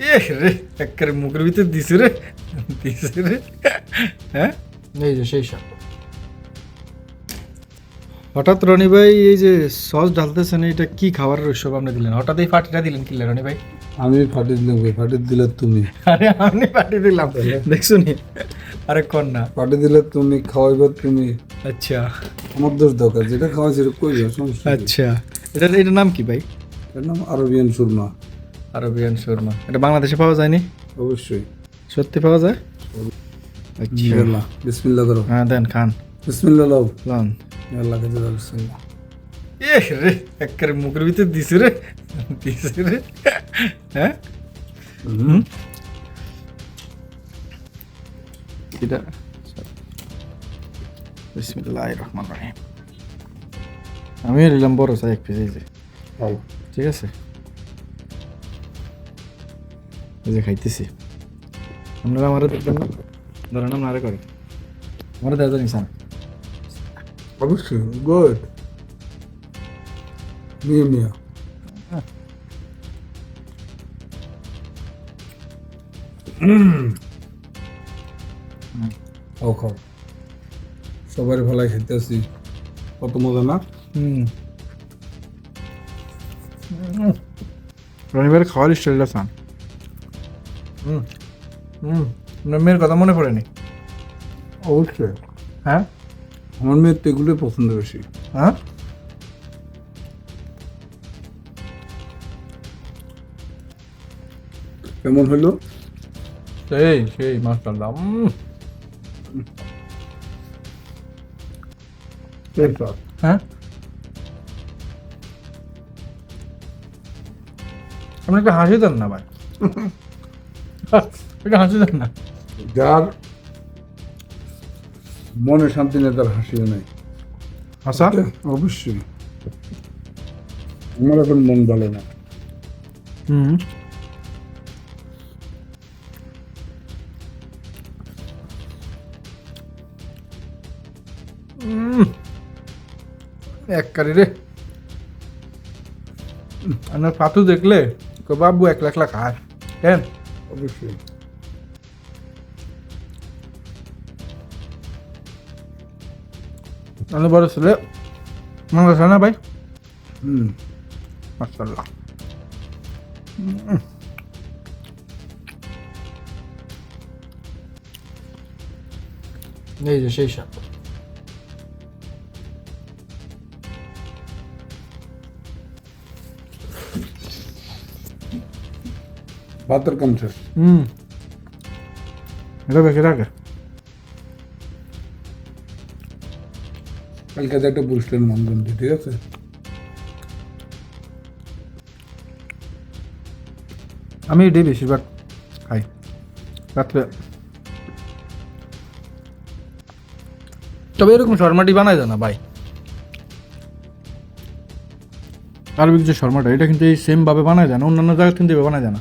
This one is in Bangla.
এ রে একেবারে মুখের ভিতরে দিছে রে দিছে রে। হ্যাঁ? এই যে সেই সব। হঠাৎ রনি ভাই এই যে সস ঢালতেছেন এটা কি খাবারের উৎসব আপনি দিলেন? হঠাৎ এই পার্টিটা দিলেন কি রনি ভাই? আমি ফাটিয়ে দিলাম কই? ফাটিয়ে দিলে তুমি। আরে আপনি পার্টি দিলাম। দেখছ নি? আরে কর না ফাটিয়ে দিলে তুমি খাওয়াইবার তুমি। আচ্ছা। আমার দোষ দরকার যেটা খাওয়াই সেটা কই সমস্যা? আচ্ছা। এটা এটার নাম কি ভাই? এর নাম আরবিয়ান সুরমা। আরবিয়ান শর্মা। এটা বাংলাদেশে পাওয়া যায়নি? অবশ্যই। সত্যি পাওয়া যায়? আচ্ছা। বিসমিল্লাহ বিসমিল্লাহ করো। হ্যাঁ দেন খান। বিসমিল্লাহ লাও লন। আল্লাহ কাছে দাও বিসমিল্লাহ। এ রে একেবারে মুখের ভিতরে দিছে রে। দিছে রে। হ্যাঁ। এটা বিসমিল্লাহ রহমান রহিম। আমি নিলাম বড় খাও। ঠিক আছে? এই যে খাইতেছি। আপনারা আমারে দেখবেন না? ধরেন আপনারা করে আমারে দেওয়া জানি সান অবশ্যই গুড মিয়া মিয়া খাও। সবার ভালাই খাইতেছি কত মজা না? হুম। রনিবার খাওয়ার স্টাইলটা সান হুম হুম মেয়ের কথা মনে পড়েনি? অবশ্যই। হ্যাঁ? আমার মেয়ের তো এগুলোই পছন্দ বেশি। হ্যাঁ? কেমন হলো? সেই সেই মাশাআল্লাহ উম, হ্যাঁ? আপনি একটা হাসি দেন না ভাই। একটা হাসি দেন না। যার মনে শান্তি নেই তার হাসিও নেই। হাসা? অবশ্যই। আমার এখন মন ভালো না। হুম। এক কারি রে। আপনার পাতু দেখলে কো বাবু একলা একলা খায় কেন? অবশ্যই আপনার বড় ছেলে মাংস খায় না ভাই হুম মাশাল্লাহ এই যে সেই সব ভাতের কাম শেষ। হুম। এটা বেশি রাখে। কালকে একটা বুঝলেন মনগন্ডি ঠিক আছে? আমি এটাই বেশিরভাগ খাই রাত্রে। তবে এরকম শর্মাটি বানায় জানা ভাই। আরবিক যে শর্মাটা এটা কিন্তু এই সেম ভাবে বানায় যায় না অন্যান্য জায়গা কিন্তু বানায় যায় না।